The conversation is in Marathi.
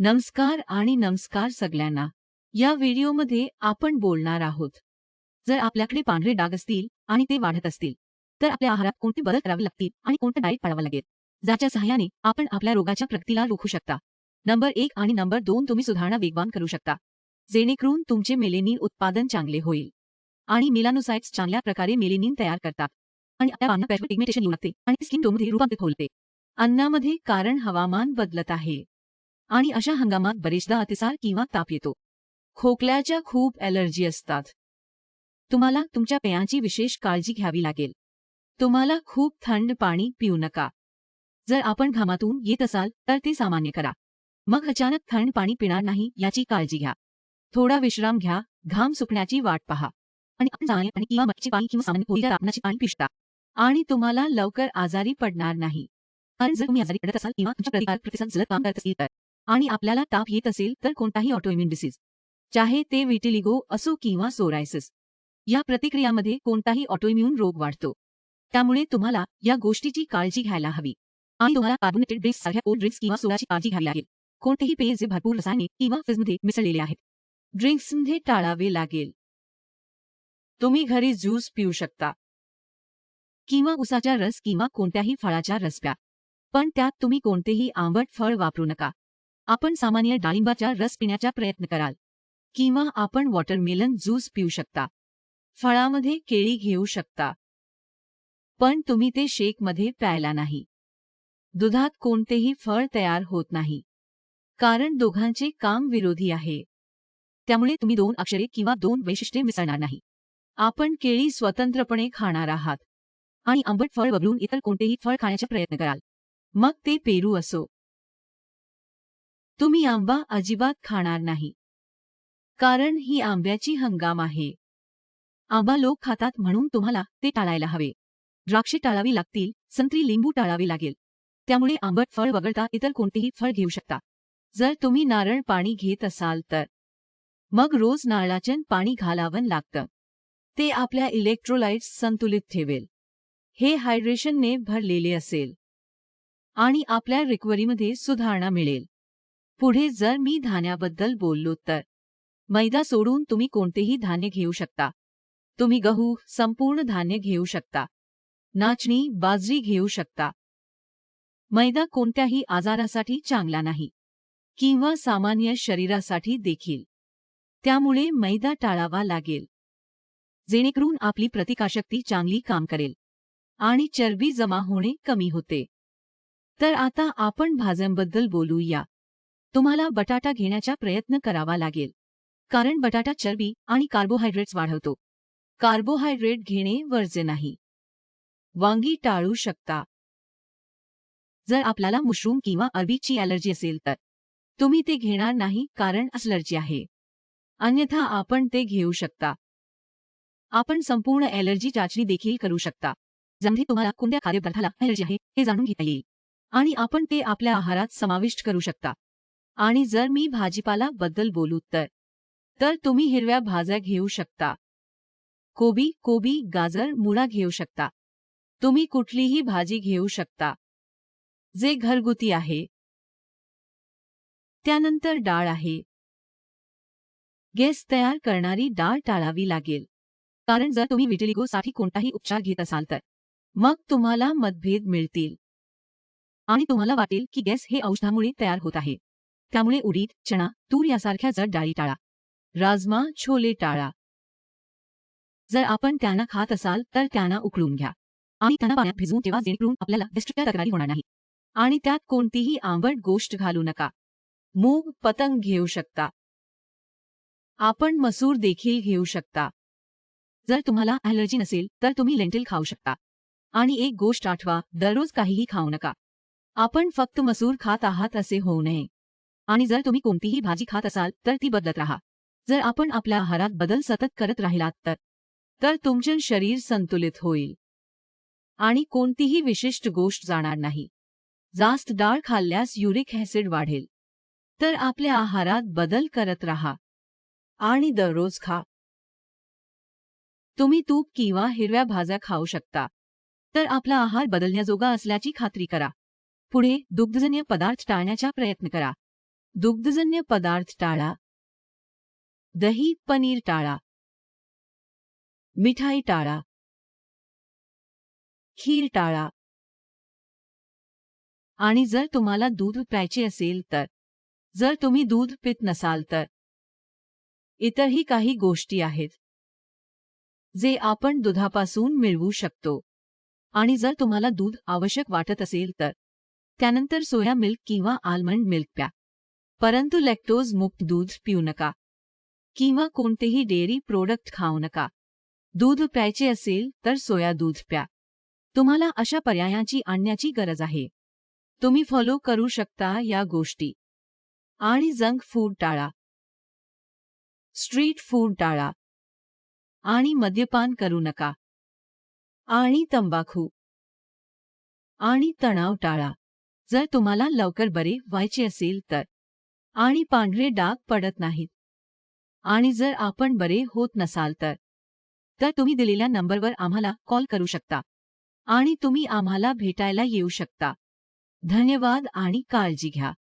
नमस्कार आणि नमस्कार सगळ्यांना. या व्हिडिओमध्ये आपण बोलणार आहोत. जर आपल्याकडे पांढरे डाग असतील आणि ते वाढत असतील तर आपल्या आहारात कोणते बदल करावे लागतील आणि कोणतं डाएट पाळावं लागेल? ज्याच्या सहाय्याने आपण आपल्या रोगाच्या प्रगतीला रोखू शकता. नंबर एक आणि नंबर दोन तुम्ही सुधारणा वेगवान करू शकता. जेणेकरून तुमचे मेलेनिन उत्पादन चांगले होईल. आणि मिलानोसाइट्स चांगल्या प्रकारे मेलेनिन तयार करतात. आणि आपल्या पानात पिगमेंटेशन येऊ लागते आणि स्किन टोनमध्ये रूपांतरित होते अन्नामध्ये कारण हवामान बदलत आहे. आणि अशा हंगामात बरेचदा अतिसार किंवा ताप येतो. खोकल्याच्या खूप ॲलर्जी असतात. तुम्हाला तुमच्या पेयांची विशेष काळजी घ्यावी लागेल. तुम्हाला खूप थंड पाणी पिऊ नका. जर आपण घामातून येत असाल तर ते सामान्य करा. मग अचानक थंड पाणी पिणार नाही याची काळजी घ्या. थोडा विश्राम घ्या घाम सुकण्याची वाट पहा. आणि चांगले किंवा मच्छी पाणी किंवा सामान्य पोळीच्या तापमानाचे पाणी पिशता आणि तुम्हाला लवकर आजारी पडणार नाही. कारण जर तुम्ही आजारी पडत असाल किंवा तुमच्या प्रतिकार प्रतिसाद जलद काम करत असेल तर. आणि आपल्याला ताप येत असेल तर कोणताही ऑटोइम्युन डिसीज चाहे ते विटिलिगो असो किंवा सोरायसिस या प्रतिक्रियामध्ये कोणताही ऑटोइम्युन रोग वाढतो. त्यामुळे तुम्हाला या गोष्टीची काळजी घ्यायला हवी. आणि तुम्हाला कार्बोनेटेड ड्रिंक्स सारख्या कोल्ड ड्रिंक्स किंवा सोडाची काळजी घ्यावी लागेल. कोणतेही पेय जे भरपूर रसायने किंवा फिजमध्ये मिसळलेले आहेत. ड्रिंक्समध्ये टाळावे लागेल. तुम्ही घरी ज्यूस पिऊ शकता. किंवा उसाचा रस किंवा कोणत्याही फळाचा रस प्या पण त्यात तुम्ही कोणतेही आंबट फळ वापरू नका. आपण सामान्य डाळिंबाचा रस पिण्याचा प्रयत्न कराल. किंवा आपण वॉटरमेलन ज्यूस पिऊ शकता. फळामध्ये केळी घेऊ शकता. पण तुम्ही ते शेकमध्ये प्यायला नाही. दुधात कोणतेही फळ तयार होत नाही. कारण दोघांचे काम विरोधी आहे. त्यामुळे तुम्ही दोन अक्षरे किंवा दोन वैशिष्ट्ये मिसळणार नाही. आपण केळी स्वतंत्रपणे खाणार आहात. आणि आंबट फळ वगळून इतर कोणतेही फळ खाण्याचा प्रयत्न कराल. मग ते पेरू असो. तुम्ही आंबा अजिबात खाणार नाही. कारण ही आंब्याची हंगाम आहे. आंबा लोक खातात म्हणून तुम्हाला ते टाळायला हवे. द्राक्षे टाळावी लागतील संत्री लिंबू टाळावी लागेल. त्यामुळे आंबट फळ वगळता इतर कोणतेही फळ घेऊ शकता. जर तुम्ही नारळ पाणी घेत असाल तर. मग रोज नारळाचन पाणी घालावं लागतं. ते आपल्या इलेक्ट्रोलाइट्स संतुलित ठेवेल. हे हायड्रेशनने भरलेले असेल. आणि आपल्या रिकव्हरीमध्ये सुधारणा मिळेल. पुढे जर मी धान्याबद्दल बोललो तर? मैदा सोडून तुम्ही कोणतेही धान्य घेऊ शकता. तुम्ही गहू संपूर्ण धान्य घेऊ शकता. नाचणी बाजरी घेऊ शकता. मैदा कोणत्याही आजारासाठी चांगला नाही. किंवा सामान्य शरीरासाठी देखील. त्यामुळे मैदा टाळावा लागेल. जेणेकरून आपली प्रतिकाशक्ती चांगली काम करेल. आणि चरबी जमा होणे कमी होते. तर आता आपण भाज्यांबद्दल बोलूया. तुम्हाला बटाटा घेण्याचा प्रयत्न करावा लागेल. कारण बटाटा चरबी आणि कार्बोहायड्रेट्स वाढवतो. कार्बोहायड्रेट घेणे वर्ज्य नाही. वांगी टाळू शकता. जर आपल्याला मशरूम किंवा अरबीची ॲलर्जी असेल तर. तुम्ही ते घेणार नाही कारण अलर्जी आहे. अन्यथा आपण ते घेऊ शकता. आपण संपूर्ण ॲलर्जी चाचणी देखील करू शकता. ज्यामध्ये तुम्हाला कोणत्या कार्यपदार्थाला ॲलर्जी आहे हे जाणून घेता येईल. आणि आपण ते आपल्या आहारात समाविष्ट करू शकता. आणि जर मी भाजीपाला बद्दल बोलू तर तर तुम्ही हिरव्या भाज्या घेऊ शकता. कोबी कोबी गाजर मुळा घेऊ शकता. तुम्ही कुठलीही भाजी घेऊ शकता. जे घरगुती आहे. त्यानंतर डाळ आहे. गॅस तयार करणारी डाळ टाळावी लागेल. कारण जर तुम्ही विटिलिगोसाठी कोणताही उपचार घेत असाल तर मग तुम्हाला मतभेद मिळतील. आणि तुम्हाला वाटेल की गॅस हे औषधामुळे तयार होत आहे. त्यामुळे उडीद चणा तूर यासारख्या जड डाळी टाळा. राजमा छोले टाळा. जर आपण त्यांना खात असाल तर त्यांना उकळून घ्या. आणि त्यांना पाण्यात भिजवून तेव्हा जेणेकरून आपल्याला गॅस्ट्रिकच्या तक्रारी होणार नाही. आणि त्यात कोणतीही आंबट गोष्ट घालू नका. मूग पतंग घेऊ शकता. आपण मसूर देखील घेऊ शकता. जर तुम्हाला ॲलर्जी नसेल तर तुम्ही लेंटिल खाऊ शकता. आणि एक गोष्ट आठवा दररोज काहीही खाऊ नका. आपण फक्त मसूर खात आहात असे होऊ नये. आणि जर तुम्ही कोणतीही भाजी खात असाल तर ती बदलत राहा. जर आपण आपल्या आहारात बदल सतत करत राहिलात तर तर तुमचे शरीर संतुलित होईल. आणि कोणतीही विशिष्ट गोष्ट जाणार नाही. जास्त डाळ खाल्ल्यास युरिक ॲसिड वाढेल. तर आपल्या आहारात बदल करत राहा. आणि दररोज खा. तुम्ही तूप किंवा हिरव्या भाज्या खाऊ शकता. तर आपला आहार बदलण्याजोगा असल्याची खात्री करा. पुढे दुग्धजन्य पदार्थ टाळण्याचा प्रयत्न करा. दुग्धजन्य पदार्थ टाळा. दही पनीर टाळा. मिठाई टाळा. खीर टाळा. आणि जर तुम्हाला दूध प्यायचे असेल तर जर तुम्ही दूध पित नसाल तर. इतरही काही गोष्टी आहेत. जे आपण दुधापासून मिळवू शकतो. आणि जर तुम्हाला दूध आवश्यक वाटत असेल तर त्यानंतर सोया मिल्क किंवा आल्मंड मिल्क प्या. परंतु लॅक्टोज मुक्त दूध पिऊ नका. किंवा कोणतेही डेअरी प्रोडक्ट खाऊ नका. दूध प्यायचे असेल तर सोया दूध प्या. तुम्हाला अशा पर्यायांची आणण्याची गरज आहे. तुम्ही फॉलो करू शकता या गोष्टी. आणि जंक फूड टाळा. स्ट्रीट फूड टाळा. आणि मद्यपान करू नका. आणि तंबाखू. आणि तणाव टाळा. जर तुम्हाला लवकर बरे व्हायचे असेल तर. आणि पांढरे डाग पडत नाहीत. आणि जर आपण बरे होत नसाल तर तर तुम्ही दिलेल्या नंबरवर आम्हाला कॉल करू शकता. आणि तुम्ही आम्हाला भेटायला येऊ शकता. धन्यवाद आणि काळजी घ्या.